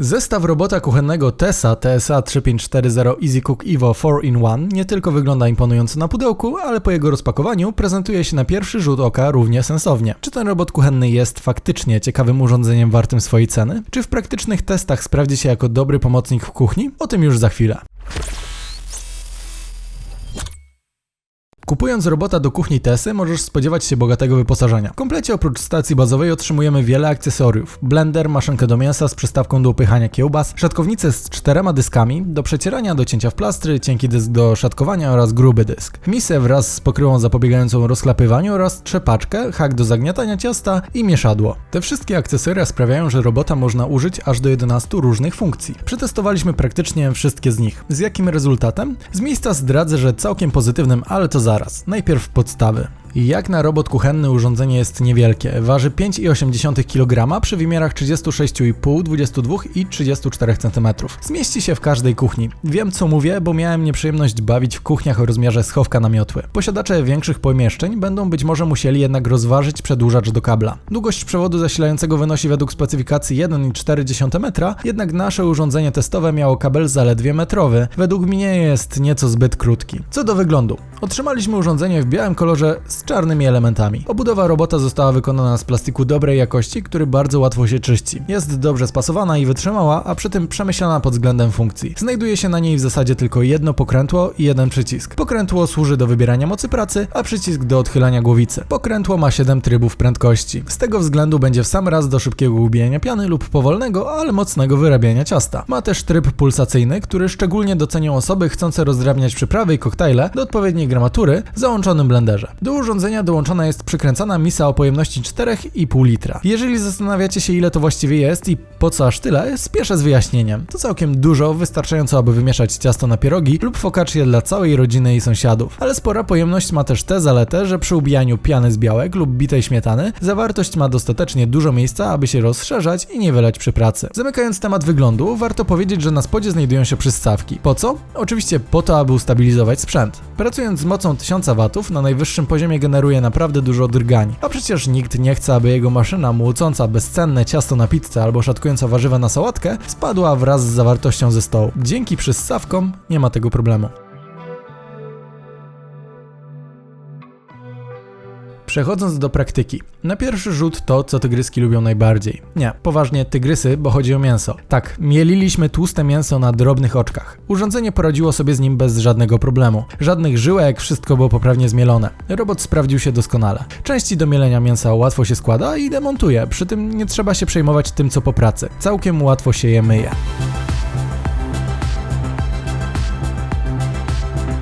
Zestaw robota kuchennego TESA TSA 3540 Easy Cook Evo 4-in-1 nie tylko wygląda imponująco na pudełku, ale po jego rozpakowaniu prezentuje się na pierwszy rzut oka równie sensownie. Czy ten robot kuchenny jest faktycznie ciekawym urządzeniem wartym swojej ceny? Czy w praktycznych testach sprawdzi się jako dobry pomocnik w kuchni? O tym już za chwilę. Kupując robota do kuchni Tesy możesz spodziewać się bogatego wyposażenia. W komplecie oprócz stacji bazowej otrzymujemy wiele akcesoriów. Blender, maszynkę do mięsa z przystawką do upychania kiełbas, szatkownicę z czterema dyskami, do przecierania, do cięcia w plastry, cienki dysk do szatkowania oraz gruby dysk. Misę wraz z pokryłą zapobiegającą rozklapywaniu oraz trzepaczkę, hak do zagniatania ciasta i mieszadło. Te wszystkie akcesoria sprawiają, że robota można użyć aż do 11 różnych funkcji. Przetestowaliśmy praktycznie wszystkie z nich. Z jakim rezultatem? Z miejsca zdradzę, że całkiem pozytywnym, ale to zaraz. Najpierw podstawy. Jak na robot kuchenny urządzenie jest niewielkie. Waży 5,8 kg przy wymiarach 36,5, 22 i 34 cm. Zmieści się w każdej kuchni. Wiem co mówię, bo miałem nieprzyjemność bawić w kuchniach o rozmiarze schowka na miotły. Posiadacze większych pomieszczeń będą być może musieli jednak rozważyć przedłużacz do kabla. Długość przewodu zasilającego wynosi według specyfikacji 1,4 metra, jednak nasze urządzenie testowe miało kabel zaledwie metrowy. Według mnie jest nieco zbyt krótki. Co do wyglądu. Otrzymaliśmy urządzenie w białym kolorze z czarnymi elementami. Obudowa robota została wykonana z plastiku dobrej jakości, który bardzo łatwo się czyści. Jest dobrze spasowana i wytrzymała, a przy tym przemyślana pod względem funkcji. Znajduje się na niej w zasadzie tylko jedno pokrętło i jeden przycisk. Pokrętło służy do wybierania mocy pracy, a przycisk do odchylania głowicy. Pokrętło ma 7 trybów prędkości. Z tego względu będzie w sam raz do szybkiego ubijania piany lub powolnego, ale mocnego wyrabiania ciasta. Ma też tryb pulsacyjny, który szczególnie docenią osoby chcące rozdrabniać przyprawy i koktajle do odpowiedniej gramatury w załączonym blenderze. Do urządzenia dołączona jest przykręcana misa o pojemności 4,5 litra. Jeżeli zastanawiacie się ile to właściwie jest i po co aż tyle, spieszę z wyjaśnieniem. To całkiem dużo, wystarczająco aby wymieszać ciasto na pierogi lub focaccię dla całej rodziny i sąsiadów. Ale spora pojemność ma też tę zaletę, że przy ubijaniu piany z białek lub bitej śmietany zawartość ma dostatecznie dużo miejsca, aby się rozszerzać i nie wylać przy pracy. Zamykając temat wyglądu, warto powiedzieć, że na spodzie znajdują się przystawki. Po co? Oczywiście po to, aby ustabilizować sprzęt. Pracując z mocą 1000 W na najwyższym poziomie generuje naprawdę dużo drgań. A przecież nikt nie chce, aby jego maszyna młócąca bezcenne ciasto na pizzę albo szatkująca warzywa na sałatkę spadła wraz z zawartością ze stołu. Dzięki przystawkom nie ma tego problemu. Przechodząc do praktyki. Na pierwszy rzut to, co tygryski lubią najbardziej. Nie, poważnie tygrysy, bo chodzi o mięso. Tak, mieliliśmy tłuste mięso na drobnych oczkach. Urządzenie poradziło sobie z nim bez żadnego problemu. Żadnych żyłek, wszystko było poprawnie zmielone. Robot sprawdził się doskonale. Części do mielenia mięsa łatwo się składa i demontuje, przy tym nie trzeba się przejmować tym, co po pracy. Całkiem łatwo się je myje.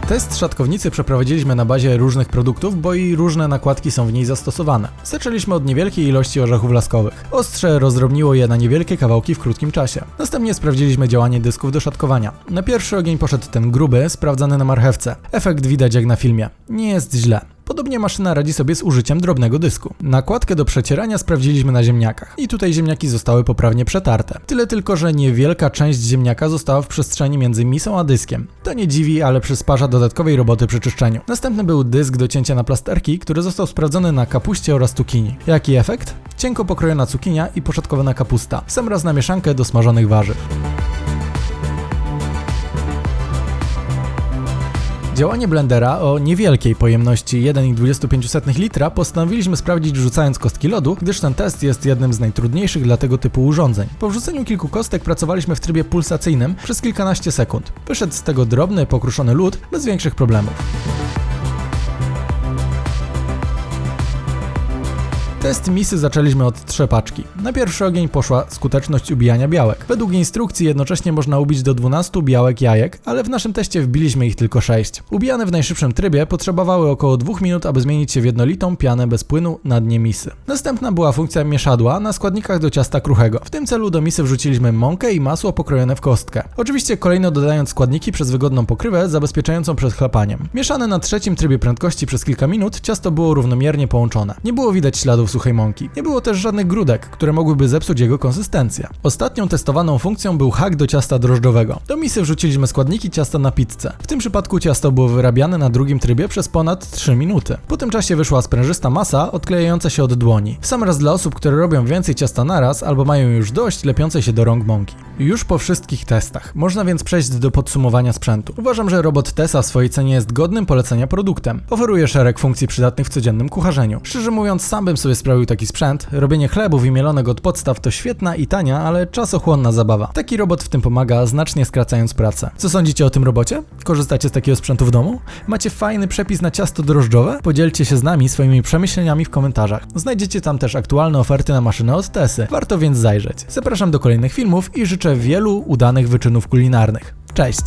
Test szatkownicy przeprowadziliśmy na bazie różnych produktów, bo i różne nakładki są w niej zastosowane. Zaczęliśmy od niewielkiej ilości orzechów laskowych. Ostrze rozdrobniło je na niewielkie kawałki w krótkim czasie. Następnie sprawdziliśmy działanie dysków do szatkowania. Na pierwszy ogień poszedł ten gruby, sprawdzany na marchewce. Efekt widać jak na filmie. Nie jest źle. Podobnie maszyna radzi sobie z użyciem drobnego dysku. Nakładkę do przecierania sprawdziliśmy na ziemniakach i tutaj ziemniaki zostały poprawnie przetarte. Tyle tylko, że niewielka część ziemniaka została w przestrzeni między misą a dyskiem. To nie dziwi, ale przysparza dodatkowej roboty przy czyszczeniu. Następny był dysk do cięcia na plasterki, który został sprawdzony na kapuście oraz cukinii. Jaki efekt? Cienko pokrojona cukinia i poszatkowana kapusta. Sam raz na mieszankę do smażonych warzyw. Działanie blendera o niewielkiej pojemności 1,25 litra postanowiliśmy sprawdzić wrzucając kostki lodu, gdyż ten test jest jednym z najtrudniejszych dla tego typu urządzeń. Po wrzuceniu kilku kostek pracowaliśmy w trybie pulsacyjnym przez kilkanaście sekund. Wyszedł z tego drobny, pokruszony lód bez większych problemów. Test misy zaczęliśmy od trzepaczki. Na pierwszy ogień poszła skuteczność ubijania białek. Według instrukcji jednocześnie można ubić do 12 białek jajek, ale w naszym teście wbiliśmy ich tylko 6. Ubijane w najszybszym trybie potrzebowały około 2 minut, aby zmienić się w jednolitą pianę bez płynu na dnie misy. Następna była funkcja mieszadła na składnikach do ciasta kruchego. W tym celu do misy wrzuciliśmy mąkę i masło pokrojone w kostkę. Oczywiście kolejno dodając składniki przez wygodną pokrywę zabezpieczającą przed chlapaniem. Mieszane na trzecim trybie prędkości przez kilka minut ciasto było równomiernie połączone. Nie było widać śladów suchej mąki. Nie było też żadnych grudek, które mogłyby zepsuć jego konsystencję. Ostatnią testowaną funkcją był hak do ciasta drożdżowego. Do misy wrzuciliśmy składniki ciasta na pizzę. W tym przypadku ciasto było wyrabiane na drugim trybie przez ponad 3 minuty. Po tym czasie wyszła sprężysta masa odklejająca się od dłoni. W sam raz dla osób, które robią więcej ciasta naraz albo mają już dość lepiącej się do rąk mąki. Już po wszystkich testach. Można więc przejść do podsumowania sprzętu. Uważam, że robot Tesa w swojej cenie jest godnym polecenia produktem. Oferuje szereg funkcji przydatnych w codziennym kucharzeniu. Szczerze mówiąc, sam bym sobie sprawił taki sprzęt. Robienie chlebów i mielonego od podstaw to świetna i tania, ale czasochłonna zabawa. Taki robot w tym pomaga, znacznie skracając pracę. Co sądzicie o tym robocie? Korzystacie z takiego sprzętu w domu? Macie fajny przepis na ciasto drożdżowe? Podzielcie się z nami swoimi przemyśleniami w komentarzach. Znajdziecie tam też aktualne oferty na maszynę od Tesy. Warto więc zajrzeć. Zapraszam do kolejnych filmów i życzę wielu udanych wyczynów kulinarnych. Cześć!